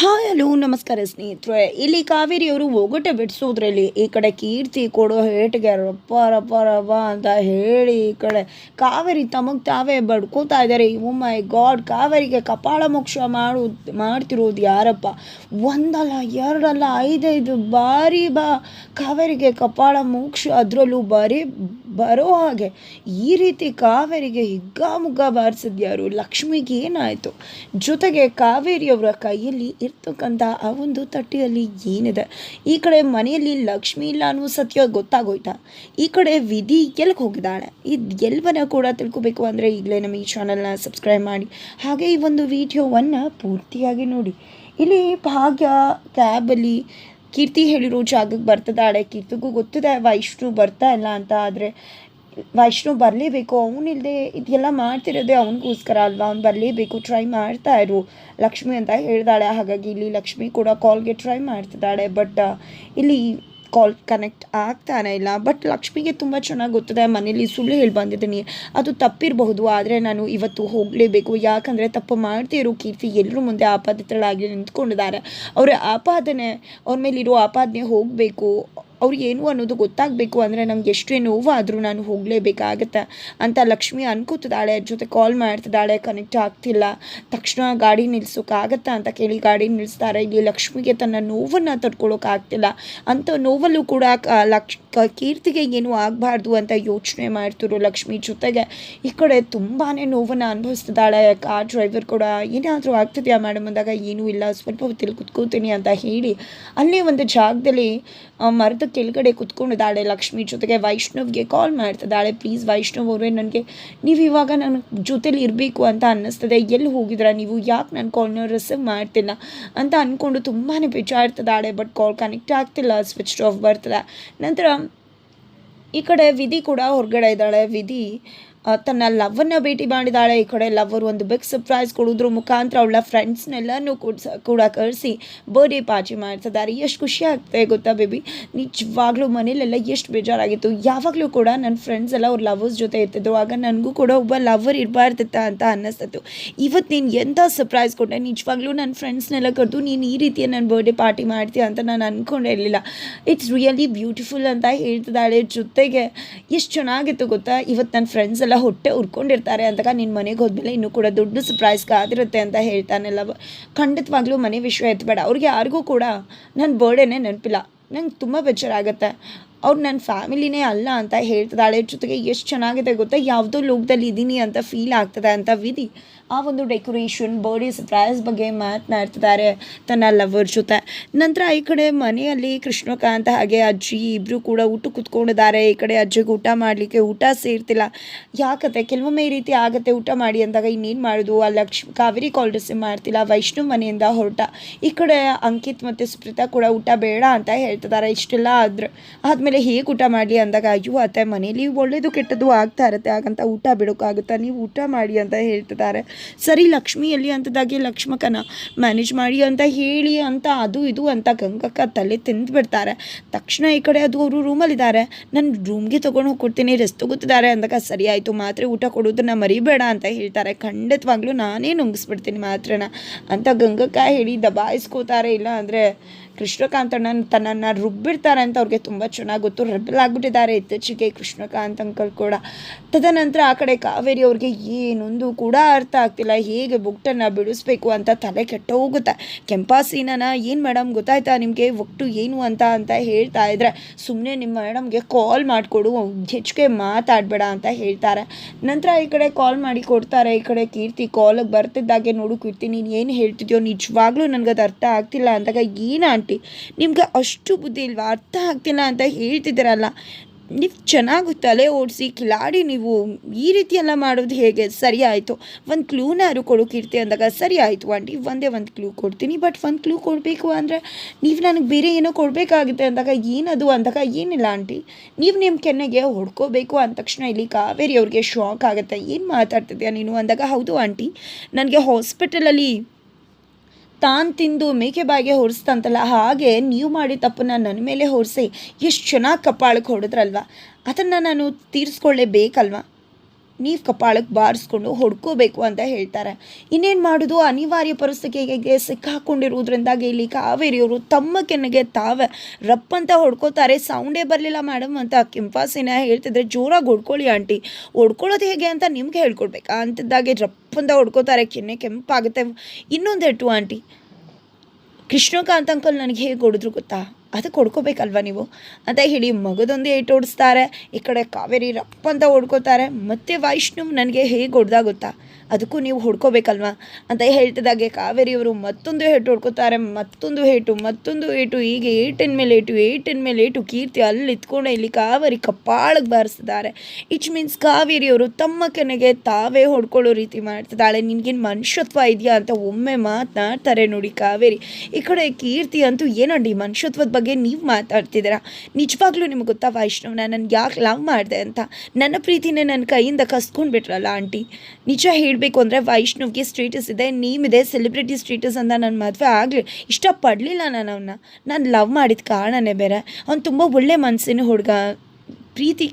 Hi, hello, ನಮಸ್ಕಾರ ಸ್ನೇಹಿತರೆ. ಇಲ್ಲಿ ಕಾವೇರಿಯವರು ಒಗಟೆ ಬಿಡಿಸೋದ್ರಲ್ಲಿ ಈ ಕಡೆ ಕೀರ್ತಿ ಕೊಡೋ ಹೇಟ್ಗೆ ರಪ್ಪ ರಪ್ಪ ರಪ್ಪ ಅಂತ ಹೇಳಿ ಈ ಕಡೆ ಕಾವೇರಿ ತಮಗೆ ತಾವೇ ಬಡ್ಕೋತಾ ಇದ್ದಾರೆ. ಓ ಮೈ ಗಾಡ್, ಕಾವೇರಿಗೆ ಕಪಾಳ ಮೋಕ್ಷ ಮಾಡು, ಮಾಡ್ತಿರೋದು ಯಾರಪ್ಪ? ಒಂದಲ್ಲ, ಎರಡಲ್ಲ, ಐದೈದು ಬಾರಿ ಬಾ. ಕಾವೇರಿಗೆ ಕಪಾಳ ಮೋಕ್ಷ ಅದರಲ್ಲೂ ಬಾರಿ ಬರೋ ಹಾಗೆ. ಈ ರೀತಿ ಕಾವೇರಿಗೆ ಹಿಗ್ಗಾಮುಗ್ಗ ಬಾರಿಸಿದ್ಯಾರು ಲಕ್ಷ್ಮಿಗೆ ಏನಾಯಿತು? ಜೊತೆಗೆ ಕಾವೇರಿಯವರ ಕೈಯಲ್ಲಿ ಇರ್ತಕ್ಕಂಥ ಆ ಒಂದು ತಟ್ಟೆಯಲ್ಲಿ ಏನಿದೆ? ಈ ಕಡೆ ಮನೆಯಲ್ಲಿ ಲಕ್ಷ್ಮಿ ಇಲ್ಲ ಅನ್ನೋ ಸತ್ಯ ಗೊತ್ತಾಗೋಯ್ತಾ? ಈ ಕಡೆ ವಿಧಿ ಎಲ್ಲಿಗೆ ಹೋಗಿದ್ದಾಳೆ? ಇದು ಎಲ್ಲವನ್ನ ಕೂಡ ತಿಳ್ಕೊಬೇಕು ಅಂದರೆ ಈಗಲೇ ನಮ್ಮ ಈ ಚಾನಲ್ನ ಸಬ್ಸ್ಕ್ರೈಬ್ ಮಾಡಿ. ಹಾಗೆ ಈ ಒಂದು ವಿಡಿಯೋವನ್ನು ಪೂರ್ತಿಯಾಗಿ ನೋಡಿ. ಇಲ್ಲಿ ಭಾಗ್ಯ ಕ್ಯಾಬಲ್ಲಿ ಕೀರ್ತಿ ಹೇಳಿರೋ ಜಾಗಕ್ಕೆ ಬರ್ತಿದ್ದಾಳೆ ಕೀರ್ತಿಗೂ ಗೊತ್ತಿದೆ ವೈಷ್ಣು ಬರ್ತಾ ಇಲ್ಲ ಅಂತ, ಆದರೆ ವೈಷ್ಣು ಬರಲೇಬೇಕು ಅವನಿಲ್ಲದೆ ಇದೆಲ್ಲ ಮಾಡ್ತಿರೋದೆ ಅವನಿಗೋಸ್ಕರ ಅಲ್ವಾ? ಅವ್ನು ಬರಲೇಬೇಕು ಟ್ರೈ ಮಾಡ್ತಾ ಇರು. ಲಕ್ಷ್ಮಿ ಅಂತ ಹೇಳ್ದಾಳೆ, ಹಾಗಾಗಿ ಇಲ್ಲಿ ಲಕ್ಷ್ಮಿ ಕೂಡ ಕಾಲ್ಗೆ ಟ್ರೈ ಮಾಡ್ತಿದ್ದಾಳೆ ಬಟ್ ಇಲ್ಲಿ ಕಾಲ್ ಕನೆಕ್ಟ್ ಆಗ್ತಾನೆ ಇಲ್ಲ. ಬಟ್ ಲಕ್ಷ್ಮಿಗೆ ತುಂಬ ಚೆನ್ನಾಗಿ ಗೊತ್ತಿದೆ. ಮನೇಲಿ ಸುಳ್ಳು ಹೇಳಿ ಬಂದಿದ್ದೀನಿ ಅದು ತಪ್ಪಿರಬಹುದು. ಆದರೆ ನಾನು ಇವತ್ತು ಹೋಗಲೇಬೇಕು. ಯಾಕಂದರೆ ತಪ್ಪು ಮಾಡ್ತಿರೋ ಕೀರ್ತಿ ಎಲ್ಲರೂ ಮುಂದೆ ಆಪಾದಿತಳಾಗಿ ನಿಂತ್ಕೊಂಡಿದ್ದಾರೆ. ಅವರ ಆಪಾದನೆ, ಅವ್ರ ಮೇಲಿರೋ ಆಪಾದನೆ ಹೋಗಬೇಕು. ಅವ್ರಿಗೆ ಏನು ಅನ್ನೋದು ಗೊತ್ತಾಗಬೇಕು ಅಂದರೆ ನಮ್ಗೆ ಎಷ್ಟೇ ನೋವಾದರೂ ನಾನು ಹೋಗಲೇಬೇಕಾಗತ್ತೆ ಅಂತ ಲಕ್ಷ್ಮಿ ಅನ್ಕೋತಿದ್ದಾಳೆ. ಜೊತೆ ಕಾಲ್ ಮಾಡ್ತಿದ್ದಾಳೆ ಕನೆಕ್ಟ್ ಆಗ್ತಿಲ್ಲ. ತಕ್ಷಣ ಗಾಡಿ ನಿಲ್ಸೋಕ್ಕಾಗತ್ತಾ ಅಂತ ಕೇಳಿ ಗಾಡಿ ನಿಲ್ಲಿಸ್ತಾರೆ ಇಲ್ಲಿ ಲಕ್ಷ್ಮಿಗೆ ತನ್ನ ನೋವನ್ನು ತಡ್ಕೊಳೋಕ್ಕಾಗ್ತಿಲ್ಲ ಅಂತ ನೋವಲ್ಲೂ ಕೂಡ ಲಕ್ಷ್ ಕೀರ್ತಿಗೆ ಏನು ಆಗಬಾರ್ದು ಅಂತ ಯೋಚನೆ ಮಾಡ್ತಿರು ಲಕ್ಷ್ಮಿ ಜೊತೆಗೆ ಈ ಕಡೆ ತುಂಬಾ ನೋವನ್ನು ಅನುಭವಿಸ್ತಿದ್ದಾಳೆ. ಕಾರ್ ಡ್ರೈವರ್ ಕೂಡ, ಏನಾದರೂ ಆಗ್ತಿದೆಯಾ ಮೇಡಮ್ ಅಂದಾಗ, ಏನೂ ಇಲ್ಲ, ಸ್ವಲ್ಪ ಹೊತ್ತಲ್ಲಿ ಕುತ್ಕೋತೀನಿ ಅಂತ ಹೇಳಿ ಅಲ್ಲೇ ಒಂದು ಜಾಗದಲ್ಲಿ ಮರದ ಕೆಳಗಡೆ ಕುತ್ಕೊಂಡಿದ್ದಾಳೆ ಲಕ್ಷ್ಮಿ ಜೊತೆಗೆ ವೈಷ್ಣವ್ಗೆ ಕಾಲ್ ಮಾಡ್ತಿದ್ದಾಳೆ ಪ್ಲೀಸ್ ವೈಷ್ಣವ್ ಅವರೇ, ನನಗೆ ನೀವು ಇವಾಗ ನನ್ನ ಜೊತೇಲಿ ಇರಬೇಕು ಅಂತ ಅನ್ನಿಸ್ತದೆ. ಎಲ್ಲಿ ಹೋಗಿದ್ರ ನೀವು? ಯಾಕೆ ನನ್ನ ಕಾಲ್ನ ರಿಸೀವ್ ಮಾಡ್ತಿಲ್ಲ? ಅಂತ ಅಂದ್ಕೊಂಡು ತುಂಬಾ ಬೇಜಾಡ್ತಿದ್ದಾಳೆ ಬಟ್ ಕಾಲ್ ಕನೆಕ್ಟ್ ಆಗ್ತಿಲ್ಲ. ಸ್ವಿಚ್ ಆಫ್ ಬರ್ತದೆ. ನಂತರ ಈ ಕಡೆ ವಿಧಿ ಕೂಡ ಹೊರಗಡೆ ಇದ್ದಾಳೆ. ವಿಧಿ ತನ್ನ ಲವ್ವನ್ನು ಭೇಟಿ ಮಾಡಿದಾಳೆ. ಈ ಕಡೆ ಲವ್ವರು ಒಂದು ಬಿಗ್ ಸರ್ಪ್ರೈಸ್ ಕೊಡೋದ್ರ. ಮುಖಾಂತರ ಅವಳ ಫ್ರೆಂಡ್ಸ್ನೆಲ್ಲನೂ ಕೂಡ ಕೂಡ ಕರೆಸಿ ಬರ್ಡೇ ಪಾರ್ಟಿ ಮಾಡ್ತಿದ್ದಾರೆ ಎಷ್ಟು ಖುಷಿ ಆಗ್ತದೆ ಗೊತ್ತಾ ಬೇಬಿ ನಿಜವಾಗ್ಲೂ ಮನೇಲೆಲ್ಲ ಎಷ್ಟು ಬೇಜಾರಾಗಿತ್ತು. ಯಾವಾಗಲೂ ಕೂಡ ನನ್ನ ಫ್ರೆಂಡ್ಸ್ ಎಲ್ಲ ಅವ್ರ ಲವರ್ಸ್ ಜೊತೆ ಇರ್ತಿದ್ರು. ಆಗ ನನಗೂ ಕೂಡ ಒಬ್ಬ ಲವರ್ ಇರಬಾರ್ದಿತ್ತ ಅಂತ ಅನ್ನಿಸ್ತಿತ್ತು. ಇವತ್ತು ನೀನು ಎಂಥ ಸರ್ಪ್ರೈಸ್ ಕೊಟ್ಟೆ ನಿಜವಾಗ್ಲೂ ನನ್ನ ಫ್ರೆಂಡ್ಸ್ನೆಲ್ಲ ಕರೆದು ನೀನು ಈ ರೀತಿಯ ನನ್ನ ಬರ್ಡೇ ಪಾರ್ಟಿ ಮಾಡ್ತೀಯ ಅಂತ ನಾನು ಅಂದ್ಕೊಂಡಿರಲಿಲ್ಲ ಇಟ್ಸ್ ರಿಯಲಿ ಬ್ಯೂಟಿಫುಲ್ ಅಂತ ಹೇಳ್ತಿದ್ದಾಳೆ ಜೊತೆಗೆ. ಎಷ್ಟು ಚೆನ್ನಾಗಿತ್ತು ಗೊತ್ತಾ? ಇವತ್ತು ನನ್ನ ಫ್ರೆಂಡ್ಸ್ ಎಲ್ಲ ಹೊಟ್ಟೆ ಉರ್ಕೊಂಡಿರ್ತಾರೆ ಅಂತಕ ನಿನ್ನ ಮನೆಗೆ ಹೋದ್ಮೇಲೆ ಇನ್ನೂ ಕೂಡ ದೊಡ್ಡ ಸರ್ಪ್ರೈಸ್ ಕಾದಿರುತ್ತೆ ಅಂತ ಹೇಳ್ತಾನೆಲ್ಲ. ಖಂಡಿತವಾಗ್ಲೂ ಮನೆ ವಿಷಯ ಎತ್ತಬೇಡ ಅವ್ರಿಗೆ ಯಾರಿಗೂ ಕೂಡ ನನ್ನ ಬರ್ಡೇನೇ ನೆನಪಿಲ್ಲ. ನಂಗೆ ತುಂಬ ಬೇಜಾರಾಗುತ್ತೆ. ಅವ್ರು ನನ್ನ ಫ್ಯಾಮಿಲಿನೇ ಅಲ್ಲ ಅಂತ ಹೇಳ್ತಿದ್ದಾಳೆ. ಜೊತೆಗೆ ಎಷ್ಟು ಚೆನ್ನಾಗಿದೆ ಗೊತ್ತಾ? ಯಾವುದೋ ಲೋಕದಲ್ಲಿ ಇದ್ದೀನಿ ಅಂತ ಫೀಲ್ ಆಗ್ತದೆ ಅಂತ ವಿಧಿ. ಆ ಒಂದು ಡೆಕೋರೇಷನ್ ಬರ್ಡೇ ಸರ್ಪ್ರೈಸ್ ಬಗ್ಗೆ ಮಾತನಾಡ್ತಿದ್ದಾರೆ ತನ್ನ ಲವರ್ ಜೊತೆ. ನಂತರ ಈ ಕಡೆ ಮನೆಯಲ್ಲಿ ಕೃಷ್ಣಕಾಂತ ಹಾಗೆ ಅಜ್ಜಿ ಇಬ್ಬರು ಕೂಡ ಊಟ ಕುತ್ಕೊಂಡಿದ್ದಾರೆ. ಈ ಕಡೆ ಅಜ್ಜಿಗೆ ಊಟ ಮಾಡಲಿಕ್ಕೆ ಊಟ ಸೇರ್ತಿಲ್ಲ. ಯಾಕತ್ತೆ ಕೆಲವೊಮ್ಮೆ ಈ ರೀತಿ ಆಗತ್ತೆ ಊಟ ಮಾಡಿ ಅಂದಾಗ ಇನ್ನೇನು ಮಾಡೋದು? ಆ ಲಕ್ಷ್ಮಿ, ಕಾವೇರಿ ಕಾಲ್ ಮಾಡ್ತಿಲ್ಲ, ವೈಷ್ಣವ್ ಮನೆಯಿಂದ ಹೊರಟ. ಈ ಕಡೆ ಅಂಕಿತ್ ಮತ್ತು ಸುಪ್ರೀತಾ ಕೂಡ ಊಟ ಬೇಡ ಅಂತ ಹೇಳ್ತಿದ್ದಾರೆ. ಇಷ್ಟೆಲ್ಲ ಆದ್ರೆ, ಆದಮೇಲೆ ಹೇಗೆ ಊಟ ಮಾಡಲಿ ಅಂದಾಗ, ಅಯ್ಯೋ ಅತ್ತೆ ಮನೇಲಿ ಒಳ್ಳೆಯದು ಕೆಟ್ಟದ್ದು ಆಗ್ತಾ ಇರುತ್ತೆ, ಹಾಗಂತ ಊಟ ಬಿಡೋಕ್ಕಾಗುತ್ತಾ? ನೀವು ಊಟ ಮಾಡಿ ಅಂತ ಹೇಳ್ತಿದ್ದಾರೆ. ಸರಿ, ಲಕ್ಷ್ಮಿ ಎಲ್ಲಿ ಅಂತದಾಗೆ ಲಕ್ಷ್ಮಕನ ಮ್ಯಾನೇಜ್ ಮಾಡಿ ಅಂತ ಹೇಳಿ ಅಂತ ಅದು ಇದು ಅಂತ ಗಂಗಕ್ಕ ತಲೆ ತಿಂದ್ಬಿಡ್ತಾರೆ ತಕ್ಷಣ ಈ ಕಡೆ ಅದು ಅವರು ರೂಮಲ್ಲಿದ್ದಾರೆ ನಾನು ರೂಮ್ಗೆ ತೊಗೊಂಡು ಹೋಗ್ಕೊಡ್ತೀನಿ ರೆಸ್ಟ್ ತಗೋತಿದ್ದಾರೆ. ಅಂದಾಗ, ಸರಿ ಆಯಿತು, ಮಾತ್ರೆ ಊಟ ಕೊಡೋದನ್ನ ಮರಿಬೇಡ ಅಂತ ಹೇಳ್ತಾರೆ. ಖಂಡಿತವಾಗ್ಲೂ ನಾನೇ ನುಂಗಿಸ್ಬಿಡ್ತೀನಿ ಮಾತ್ರನ ಅಂತ ಗಂಗಕ್ಕ ಹೇಳಿ ದಬಾಯಿಸ್ಕೋತಾರೆ. ಇಲ್ಲ ಅಂದರೆ ಕೃಷ್ಣಕಾಂತಣ್ಣ ತನ್ನನ್ನು ರುಬ್ಬಿಡ್ತಾರೆ ಅಂತ ಅವ್ರಿಗೆ ತುಂಬ ಚೆನ್ನಾಗಿ ಗೊತ್ತು. ರೆಬಲ್ ಆಗ್ಬಿಟ್ಟಿದ್ದಾರೆ ಇತ್ತೀಚೆಗೆ ಕೃಷ್ಣಕಾಂತ್ ಅಂಕಲ್ ಕೂಡ. ತದನಂತರ ಆ ಕಡೆ ಕಾವೇರಿ ಅವ್ರಿಗೆ ಏನೊಂದು ಕೂಡ ಅರ್ಥ ಆಗ್ತಿಲ್ಲ. ಹೇಗೆ ಬುಕ್ಟನ್ನು ಬಿಡಿಸ್ಬೇಕು ಅಂತ ತಲೆ ಕೆಟ್ಟ ಹೋಗುತ್ತೆ. ಕೆಂಪಾಸೀನನ ಏನು ಮೇಡಮ್ ಗೊತ್ತಾಯ್ತಾ ನಿಮಗೆ? ಒಟ್ಟು ಏನು ಅಂತ ಅಂತ ಹೇಳ್ತಾ ಇದ್ರೆ ಸುಮ್ಮನೆ ನಿಮ್ಮ ಮೇಡಮ್ಗೆ ಕಾಲ್ ಮಾಡಿಕೊಡು ಹೆಚ್ಚಿಗೆ ಮಾತಾಡಬೇಡ ಅಂತ ಹೇಳ್ತಾರೆ. ನಂತರ ಈ ಕಡೆ ಕಾಲ್ ಮಾಡಿ ಕೊಡ್ತಾರೆ. ಈ ಕಡೆ ಕೀರ್ತಿ ಕಾಲಿಗೆ ಬರ್ತಿದ್ದಾಗೆ ನೋಡು ಕೀರ್ತಿ ನೀನು ಏನು ಹೇಳ್ತಿದ್ಯೋ ನಿಜವಾಗ್ಲೂ ನನಗೆ ಅದು ಅರ್ಥ ಆಗ್ತಿಲ್ಲ ಅಂದಾಗ ಏನು ನಿಮ್ಗೆ ಅಷ್ಟು ಬುದ್ಧಿ ಇಲ್ವಾ? ಅರ್ಥ ಆಗ್ತಿಲ್ಲ ಅಂತ ಹೇಳ್ತಿದ್ದೀರಲ್ಲ. ನೀವು ಚೆನ್ನಾಗಿ ತಲೆ ಓಡಿಸಿ, ಕಿಲಾಡಿ ನೀವು ಈ ರೀತಿಯೆಲ್ಲ ಮಾಡೋದು ಹೇಗೆ? ಸರಿ ಆಯಿತು. ಒಂದು ಕ್ಲೂನಾರು ಕೊಡು ಕೀರ್ತಿ ಅಂದಾಗ. ಸರಿ ಆಯಿತು ಆಂಟಿ, ಒಂದೇ ಒಂದು ಕ್ಲೂ ಕೊಡ್ತೀನಿ. ಬಟ್ ಒಂದು ಕ್ಲೂ ಕೊಡಬೇಕು ಅಂದರೆ ನೀವು ನನಗೆ ಬೇರೆ ಏನೋ ಕೊಡಬೇಕಾಗುತ್ತೆ ಅಂದಾಗ ಏನದು ಅಂದಾಗ ಏನಿಲ್ಲ ಆಂಟಿ. ನೀವು ನಿಮ್ಮ ಕೆನ್ನೆಗೆ ಹೊಡ್ಕೋಬೇಕು ಅಂದ ತಕ್ಷಣ ಇಲ್ಲಿ ಕಾವೇರಿ ಅವ್ರಿಗೆ ಶಾಕ್ ಆಗುತ್ತೆ. ಏನು ಮಾತಾಡ್ತಿದ್ಯಾ ನೀನು ಅಂದಾಗ, ಹೌದು ಆಂಟಿ, ನನಗೆ ಹಾಸ್ಪಿಟಲಲ್ಲಿ ತಾನು ತಿಂದು ಮೇಕೆ ಬಾಯಿಗೆ ಹೊರಿಸ್ತಂತಲ್ಲ ಹಾಗೆ ನೀವು ಮಾಡಿ ತಪ್ಪನ್ನು ನನ್ನ ಮೇಲೆ ಹೊರಿಸಿ ಎಷ್ಟು ಚೆನ್ನಾಗಿ ಕಪ್ಪಾಳಕ್ಕೆ ಹೊಡೆದ್ರಲ್ವ ಅದನ್ನು ನಾನು ತೀರಿಸ್ಕೊಳ್ಳೇಬೇಕಲ್ವಾ ನೀವು ಕಪಾಳಕ್ಕೆ ಬಾರಿಸ್ಕೊಂಡು ಹೊಡ್ಕೋಬೇಕು ಅಂತ ಹೇಳ್ತಾರೆ. ಇನ್ನೇನು ಮಾಡೋದು? ಅನಿವಾರ್ಯ ಪರಿಸ್ಥಿತಿಗೆ ಸಿಕ್ಕಾಕೊಂಡಿರೋದ್ರಿಂದಾಗಿ ಇಲ್ಲಿ ಕಾವೇರಿಯವರು ತಮ್ಮ ಕೆನ್ನೆಗೆ ತಾವೇ ರಪ್ಪಂತ ಹೊಡ್ಕೋತಾರೆ. ಸೌಂಡೇ ಬರಲಿಲ್ಲ ಮೇಡಮ್ ಅಂತ ಕೆಂಪಾಸಿನ ಹೇಳ್ತಿದ್ರೆ, ಜೋರಾಗಿ ಹೊಡ್ಕೊಳ್ಳಿ ಆಂಟಿ. ಹೊಡ್ಕೊಳ್ಳೋದು ಹೇಗೆ ಅಂತ ನಿಮ್ಗೆ ಹೇಳ್ಕೊಡ್ಬೇಕಾ? ಅಂತಿದ್ದಾಗೆ ರಪ್ಪಂತ ಹೊಡ್ಕೋತಾರೆ. ಕೆನ್ನೆ ಕೆಂಪಾಗುತ್ತೆ. ಇನ್ನೊಂದು ಹೆಟ್ಟು ಆಂಟಿ. ಕೃಷ್ಣಕಾಂತ್ ಅಂಕಲ್ ನನಗೆ ಹೇಗೆ ಹೊಡೆದ್ರು ಗೊತ್ತಾ? ಅದಕ್ಕೆ ಹೊಡ್ಕೋಬೇಕಲ್ವ ನೀವು? ಅಂತ ಹೇಳಿ, ಮಗದೊಂದು ಏಟು ಓಡಿಸ್ತಾರೆ, ಈ ಕಡೆ ಕಾವೇರಿ ರಪ್ಪ ಅಂತ ಹೊಡ್ಕೋತಾರೆ ಮತ್ತೆ ವೈಷ್ಣವ್ ನನಗೆ ಹೇಗೆ ಹೊಡೆದ ಗೊತ್ತಾ ಅದಕ್ಕೂ ನೀವು ಹೊಡ್ಕೋಬೇಕಲ್ವಾ? ಅಂತ ಹೇಳ್ತಿದ್ದಾಗೆ ಕಾವೇರಿಯವರು ಮತ್ತೊಂದು ಹೇಟು ಹೊಡ್ಕೋತಾರೆ, ಮತ್ತೊಂದು ಏಟು ಮತ್ತೊಂದು ಏಟು ಹೀಗೆ ಏಟಿನ ಮೇಲೆ ಏಟು ಏಟಿನ ಮೇಲೆ ಏಟು ಕೀರ್ತಿ ಅಲ್ಲಿ ಇತ್ಕೊಂಡು ಇಲ್ಲಿ ಕಾವೇರಿ ಕಪ್ಪಾಳಕ್ಕೆ ಬಾರಿಸಿದ್ದಾರೆ ಇಚ್ ಮೀನ್ಸ್ ಕಾವೇರಿಯವರು ತಮ್ಮ ಕೆನೆಗೆ ತಾವೇ ಹೊಡ್ಕೊಳ್ಳೋ ರೀತಿ ಮಾಡ್ತಿದ್ದಾಳೆ. ನಿನಗೇನು ಮನುಷ್ಯತ್ವ ಇದೆಯಾ ಅಂತ ಒಮ್ಮೆ ಮಾತನಾಡ್ತಾರೆ ನೋಡಿ ಕಾವೇರಿ. ಈ ಕಡೆ ಕೀರ್ತಿ ಅಂತೂ ಏನಂಡಿ ಮನುಷ್ಯತ್ವದ ಬಗ್ಗೆ ನೀವು ಮಾತಾಡ್ತಿದ್ದೀರಾ? ನಿಜವಾಗ್ಲೂ ನಿಮ್ಗೆ ಗೊತ್ತಾ ವೈಷ್ಣವ, ನಾನು ಯಾಕೆ ಲವ್ ಮಾಡಿದೆ ಅಂತ? ನನ್ನ ಪ್ರೀತಿನೇ ನನ್ನ ಕೈಯಿಂದ ಕಸ್ಕೊಂಡ್ಬಿಟ್ರಲ್ಲ ಆಂಟಿ? ನಿಜ ಹೇಳಬೇಕು ಅಂದರೆ ವೈಷ್ಣವ್ಗೆ ಸ್ಟೇಟಸ್ ಇದೆ ನೀವಿದೆ ಸೆಲೆಬ್ರಿಟಿ ಸ್ಟೇಟಸ್ ಅಂತ ನನ್ನ ಮದುವೆ ಆಗಲಿ. ಇಷ್ಟಪಡಲಿಲ್ಲ ನಾನು ಅವನ್ನ ನಾನು ಲವ್ ಮಾಡಿದ ಕಾರಣನೇ ಬೇರೆ. ಅವ್ನು ತುಂಬ ಒಳ್ಳೆ ಮನಸ್ಸಿನ ಹುಡುಗ. ಪ್ರೀತಿ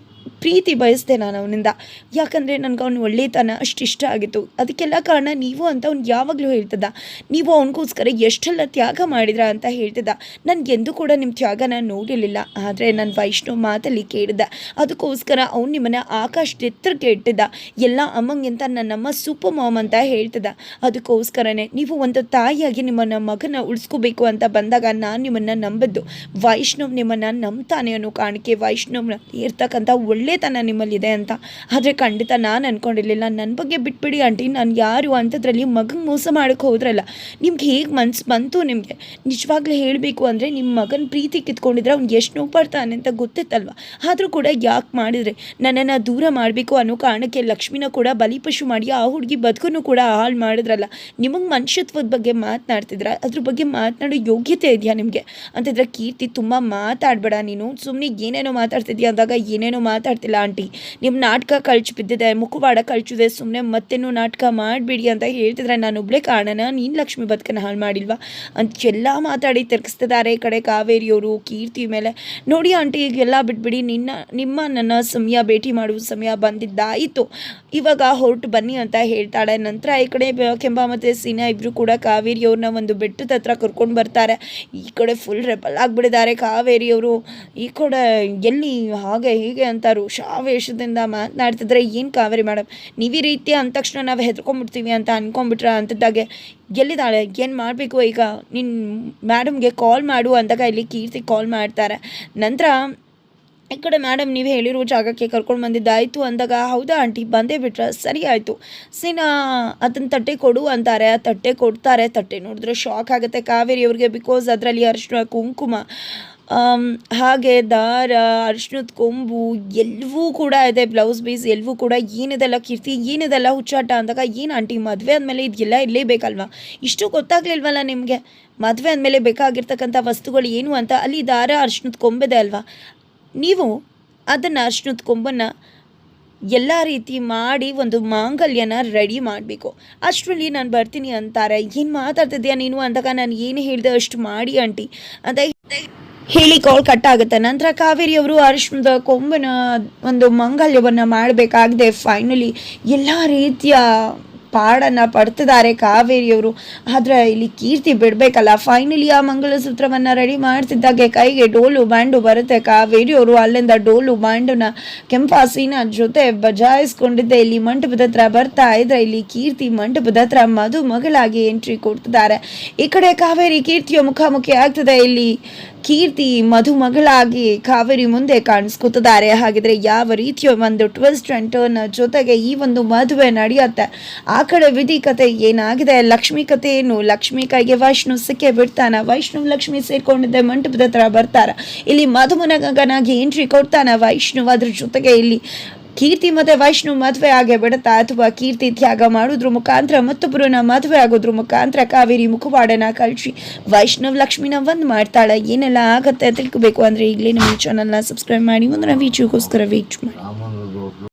ಪ್ರೀತಿ ಬಯಸ್ದೆ ನಾನು ಅವನಿಂದ. ಯಾಕಂದರೆ ನನಗೆ ಅವ್ನು ಒಳ್ಳೆತನ, ಅಷ್ಟು ಇಷ್ಟ ಆಗಿತ್ತು. ಅದಕ್ಕೆಲ್ಲ ಕಾರಣ ನೀವು ಅಂತ ಅವ್ನು ಯಾವಾಗಲೂ ಹೇಳ್ತದ. ನೀವು ಅವನಿಗೋಸ್ಕರ ಎಷ್ಟೆಲ್ಲ ತ್ಯಾಗ ಮಾಡಿದ್ರ ಅಂತ ಹೇಳ್ತಿದ್ದ ನನಗೆಂದೂ ಕೂಡ ನಿಮ್ಮ ತ್ಯಾಗನ ನೋಡಿರಲಿಲ್ಲ. ಆದರೆ ನನ್ನ ವೈಷ್ಣವ್ ಮಾತಲ್ಲಿ ಕೇಳಿದ. ಅದಕ್ಕೋಸ್ಕರ ಅವ್ನು ನಿಮ್ಮನ್ನು ಆಕಾಶದ ಎತ್ತರಕ್ಕೆ ಇಟ್ಟಿದ್ದ. ಎಲ್ಲ ಅಮ್ಮಂಗಿಂತ ನನ್ನಮ್ಮ ಸೂಪರ್ ಮಾಮ್ ಅಂತ ಹೇಳ್ತದ. ಅದಕ್ಕೋಸ್ಕರನೇ ನೀವು ಒಂದು ತಾಯಿಯಾಗಿ ನಿಮ್ಮನ್ನ ಮಗನ ಉಳಿಸ್ಕೋಬೇಕು ಅಂತ ಬಂದಾಗ ನಾನು ನಿಮ್ಮನ್ನು ನಂಬಿದ್ದು. ವೈಷ್ಣವ್ ನಿಮ್ಮನ್ನು ನಂಬ್ತಾನೆ ಅನ್ನೋ ಕಾಣಿಕೆ ವೈಷ್ಣವ್ನ ಇರ್ತಕ್ಕಂಥ ಒಳ್ಳೆತನ ನಿಮ್ಮಲ್ಲಿದೆ ಅಂತ. ಆದರೆ ಖಂಡಿತ ನಾನು ಅಂದ್ಕೊಂಡಿರಲಿಲ್ಲ ನನ್ನ ಬಗ್ಗೆ ಬಿಟ್ಬಿಡಿ ಆಂಟಿ. ನಾನು ಯಾರು ಅಂಥದ್ರಲ್ಲಿ ಮಗಂಗೆ ಮೋಸ ಮಾಡೋಕ್ಕೆ ಹೋದ್ರಲ್ಲ. ನಿಮ್ಗೆ ಹೇಗೆ ಮನ್ಸು ಬಂತು ನಿಮಗೆ? ನಿಜವಾಗ್ಲೂ ಹೇಳಬೇಕು ಅಂದರೆ ನಿಮ್ಮ ಮಗನ ಪ್ರೀತಿ ಕಿತ್ಕೊಂಡಿದ್ರೆ ಅವ್ನು ಎಷ್ಟು ನೋವು ಅಂತ ಗೊತ್ತಿತ್ತಲ್ವ? ಆದರೂ ಕೂಡ ಯಾಕೆ ಮಾಡಿದ್ರೆ? ನನ್ನನ್ನು ದೂರ ಮಾಡಬೇಕು ಅನ್ನೋ ಕಾರಣಕ್ಕೆ ಲಕ್ಷ್ಮಿನ ಕೂಡ ಬಲಿಪಶು ಮಾಡಿ ಆ ಹುಡುಗಿ ಬದುಕನ್ನು ಕೂಡ ಹಾಳು ಮಾಡಿದ್ರಲ್ಲ. ನಿಮಗೆ ಮನುಷ್ಯತ್ವದ ಬಗ್ಗೆ ಮಾತನಾಡ್ತಿದ್ರ? ಅದ್ರ ಬಗ್ಗೆ ಮಾತನಾಡೋ ಯೋಗ್ಯತೆ ಇದೆಯಾ ನಿಮಗೆ? ಅಂತಿದ್ರೆ ಕೀರ್ತಿ ತುಂಬ ಮಾತಾಡಬೇಡ ನೀನು. ಸುಮ್ಮನೆ ಏನೇನೋ ಮಾತಾಡ್ತಿದ್ಯಾ ಅಂದಾಗ ಏನೇನೋ ಮಾತಾಡ್ತಿಲ್ಲ ಆಂಟಿ ನಿಮ್ಮ ನಾಟಕ ಕಳ್ಚಿ ಬಿದ್ದಿದೆ ಮುಖವಾಡ ಕಳ್ಚಿದೆ ಸುಮ್ಮನೆ ಮತ್ತೇನು ನಾಟಕ ಮಾಡಬೇಡಿ ಅಂತ ಹೇಳ್ತಿದ್ರೆ ನಾನು ಒಬ್ಳೆ ಕಾರಣನ, ನೀನು ಲಕ್ಷ್ಮಿ ಬದುಕನ್ನು ಹಾಳು ಮಾಡಿಲ್ವಾ? ಅಂತ ಎಲ್ಲ ಮಾತಾಡಿ ತಿರ್ಗಿಸ್ತಿದ್ದಾರೆ ಈ ಕಡೆ ಕಾವೇರಿಯವರು, ಕೀರ್ತಿ ಮೇಲೆ. ನೋಡಿ ಆಂಟಿ, ಈಗೆಲ್ಲ ಬಿಟ್ಬಿಡಿ, ನಿನ್ನ, ನಿಮ್ಮ ನನ್ನ ಸಮಯ ಭೇಟಿ ಮಾಡುವ ಸಮಯ ಬಂದಿದ್ದಾಯಿತು. ಇವಾಗ ಹೊರಟು ಬನ್ನಿ ಅಂತ ಹೇಳ್ತಾಳೆ. ನಂತರ ಈ ಕಡೆ ಕೆಂಬ ಮತ್ತು ಸೀನಾ ಇಬ್ಬರು ಕೂಡ ಕಾವೇರಿಯವ್ರನ್ನ ಒಂದು ಬೆಟ್ಟದ ಹತ್ರ ಕರ್ಕೊಂಡು ಬರ್ತಾರೆ. ಈ ಕಡೆ ಫುಲ್ ರೆಬಲ್ ಆಗಿಬಿಡಿದ್ದಾರೆ ಕಾವೇರಿಯವರು. ಈ ಕಡೆ ಎಲ್ಲಿ, ಹಾಗೆ ಹೀಗೆ ಅಂತ ಋಷಾವೇಶದಿಂದ ಮಾತನಾಡ್ತಿದ್ರೆ, ಏನು ಕಾವೇರಿ ಮೇಡಮ್? ನೀವು ರೀತಿ ಅಂದ ತಕ್ಷಣ ನಾವು ಹೆದರ್ಕೊಂಡ್ಬಿಡ್ತೀವಿ ಅಂತ ಅಂದ್ಕೊಂಡ್ಬಿಟ್ರೆ ಅಂತಿದ್ದಾಗೆ ಎಲ್ಲಿದ್ದಾಳೆ? ಏನು ಮಾಡಬೇಕು ಈಗ? ನಿನ್ನ ಮೇಡಮ್ಗೆ ಕಾಲ್ ಮಾಡು ಅಂದಾಗ ಇಲ್ಲಿ ಕೀರ್ತಿ ಕಾಲ್ ಮಾಡ್ತಾರೆ. ನಂತರ, ಈ ಕಡೆ ಮೇಡಮ್ ನೀವು ಹೇಳಿರೋ ಜಾಗಕ್ಕೆ ಕರ್ಕೊಂಡು ಬಂದಿದ್ದಾಯಿತು ಅಂದಾಗ ಹೌದಾ ಆಂಟಿ? ಬಂದೇ ಬಿಟ್ರೆ? ಸರಿ ಆಯಿತು. ಸೀನಾ ಅದನ್ನು ತಟ್ಟೆ ಕೊಡು ಅಂತಾರೆ. ಆ ತಟ್ಟೆ ಕೊಡ್ತಾರೆ. ತಟ್ಟೆ ನೋಡಿದ್ರೆ ಶಾಕ್ ಆಗುತ್ತೆ ಕಾವೇರಿ ಅವ್ರಿಗೆ ಬಿಕಾಸ್ ಅದರಲ್ಲಿ ಅರಿಶಿನ ಕುಂಕುಮ. ಹಾಗೆ ದಾರ ಅರಿಶಿನದ ಕೊಂಬು ಎಲ್ಲವೂ ಕೂಡ ಇದೆ ಬ್ಲೌಸ್ ಪೀಸ್ ಎಲ್ಲವೂ ಕೂಡ. ಏನಿದೆಲ್ಲ ಕೀರ್ತಿ, ಏನಿದೆಲ್ಲ ಹುಚ್ಚಾಟ ಅಂದಾಗ ಏನು ಆಂಟಿ ಮದುವೆ ಆದಮೇಲೆ ಇದೆಲ್ಲ ಇರಲೇಬೇಕಲ್ವಾ ಇಷ್ಟು ಗೊತ್ತಾಗ್ಲಿಲ್ವಲ್ಲ ನಿಮಗೆ? ಮದುವೆ ಆದಮೇಲೆ ಬೇಕಾಗಿರ್ತಕ್ಕಂಥ ವಸ್ತುಗಳು ಏನು ಅಂತ? ಅಲ್ಲಿ ದಾರ ಅರಿಶಿನದ ಕೊಂಬಿದೆ ಅಲ್ವಾ? ನೀವು ಅದನ್ನು ಅರ್ಶಿನದ ಕೊಂಬನ್ನು ಎಲ್ಲ ರೀತಿ ಮಾಡಿ ಒಂದು ಮಾಂಗಲ್ಯನ ರೆಡಿ ಮಾಡಬೇಕು. ಅಷ್ಟರಲ್ಲಿ ನಾನು ಬರ್ತೀನಿ ಅಂತಾರೆ. ಏನು ಮಾತಾಡ್ತಿದ್ಯಾ ನೀನು ಅಂದಾಗ ನಾನು ಏನು ಹೇಳಿದೆ ಅಷ್ಟು ಮಾಡಿ ಆಂಟಿ ಅಂತ ಹೇಳಿ ಕಾಲ್ ಕಟ್ ಆಗುತ್ತೆ. ನಂತರ ಕಾವೇರಿ ಅವರು ಅರಿಶಿಣದ ಕೊಂಬನ ಒಂದು ಮಂಗಲ್ಯವನ್ನು ಮಾಡಬೇಕಾಗದೆ. ಫೈನಲಿ ಎಲ್ಲ ರೀತಿಯ ಪಾಡನ್ನು ಪಡ್ತಿದ್ದಾರೆ ಕಾವೇರಿಯವರು ಆದರೆ ಇಲ್ಲಿ ಕೀರ್ತಿ ಬಿಡಬೇಕಲ್ಲ. ಫೈನಲಿ ಆ ಮಂಗಲಸೂತ್ರವನ್ನು ರೆಡಿ ಮಾಡ್ತಿದ್ದಾಗೆ ಕೈಗೆ ಡೋಲು ಬ್ಯಾಂಡು ಬರುತ್ತೆ. ಕಾವೇರಿಯವರು ಅಲ್ಲಿಂದ ಡೋಲು ಬ್ಯಾಂಡನ್ನ ಕೆಂಪಾಸಿನ ಜೊತೆ ಬಜಾಯಿಸ್ಕೊಂಡಿದ್ದೆ. ಇಲ್ಲಿ ಮಂಟಪದ ಹತ್ರ ಬರ್ತಾ ಇದ್ರೆ ಇಲ್ಲಿ ಕೀರ್ತಿ ಮಂಟಪದ ಹತ್ರ ಮಧು ಮಗಳಾಗಿ ಎಂಟ್ರಿ ಕೊಡ್ತಿದ್ದಾರೆ. ಈ ಕಡೆ ಕಾವೇರಿ ಕೀರ್ತಿಯ ಮುಖಾಮುಖಿ ಆಗ್ತದೆ. ಇಲ್ಲಿ ಕೀರ್ತಿ ಮಧುಮಗಳಾಗಿ ಕಾವೇರಿ ಮುಂದೆ ಕಾಣಿಸ್ಕೊತಿದ್ದಾರೆ. ಹಾಗಿದ್ರೆ ಯಾವ ರೀತಿಯ ಒಂದು ಟ್ವಿಸ್ಟ್ ಅಂಡ್ ಟರ್ನ್ ಜೊತೆಗೆ ಈ ಒಂದು ಮದುವೆ ನಡೆಯುತ್ತೆ. ಆ ಕಡೆ ವಿಧಿ ಕತೆ ಏನಾಗಿದೆ? ಲಕ್ಷ್ಮಿ ಕತೆ ಏನು? ಲಕ್ಷ್ಮಿ ಕೈಗೆ ವೈಷ್ಣು ಸಿಕ್ಕೇ ಬಿಡ್ತಾನ. ವೈಷ್ಣವ್ ಲಕ್ಷ್ಮಿ ಸೇರ್ಕೊಂಡಿದ್ದೆ ಮಂಟಪದ ಹತ್ರ ಬರ್ತಾರ. ಇಲ್ಲಿ ಮಧುಮನಗನಾಗಿ ಎಂಟ್ರಿ ಕೊಡ್ತಾನ ವೈಷ್ಣವ್ ಅದ್ರ ಜೊತೆಗೆ ಇಲ್ಲಿ ಕೀರ್ತಿ ಮತ್ತೆ ವೈಷ್ಣು ಮದುವೆ ಆಗೇ ಬಿಡುತ್ತಾ? ಅಥವಾ ಕೀರ್ತಿ ತ್ಯಾಗ ಮಾಡೋದ್ರ ಮುಖಾಂತರ ಮತ್ತೊಬ್ಬರನ್ನ ಮದುವೆ ಆಗೋದ್ರ ಮುಖಾಂತರ ಕಾವೇರಿ ಮುಖವಾಡನ ಕಳಿಸಿ. ವೈಷ್ಣವ್ ಲಕ್ಷ್ಮಿನ ಒಂದ್ ಮಾಡ್ತಾಳೆ. ಏನೆಲ್ಲ ಆಗತ್ತೆ ತಿಳ್ಕೊಬೇಕು ಅಂದ್ರೆ ಈಗಲೇ ನಮ್ಮ ಚಾನಲ್ನ ಸಬ್ಸ್ಕ್ರೈಬ್ ಮಾಡಿ ಮುಂದಿನ ವೀಡಿಯೋಗೋಸ್ಕರ ವೇಟ್ ಮಾಡಿ.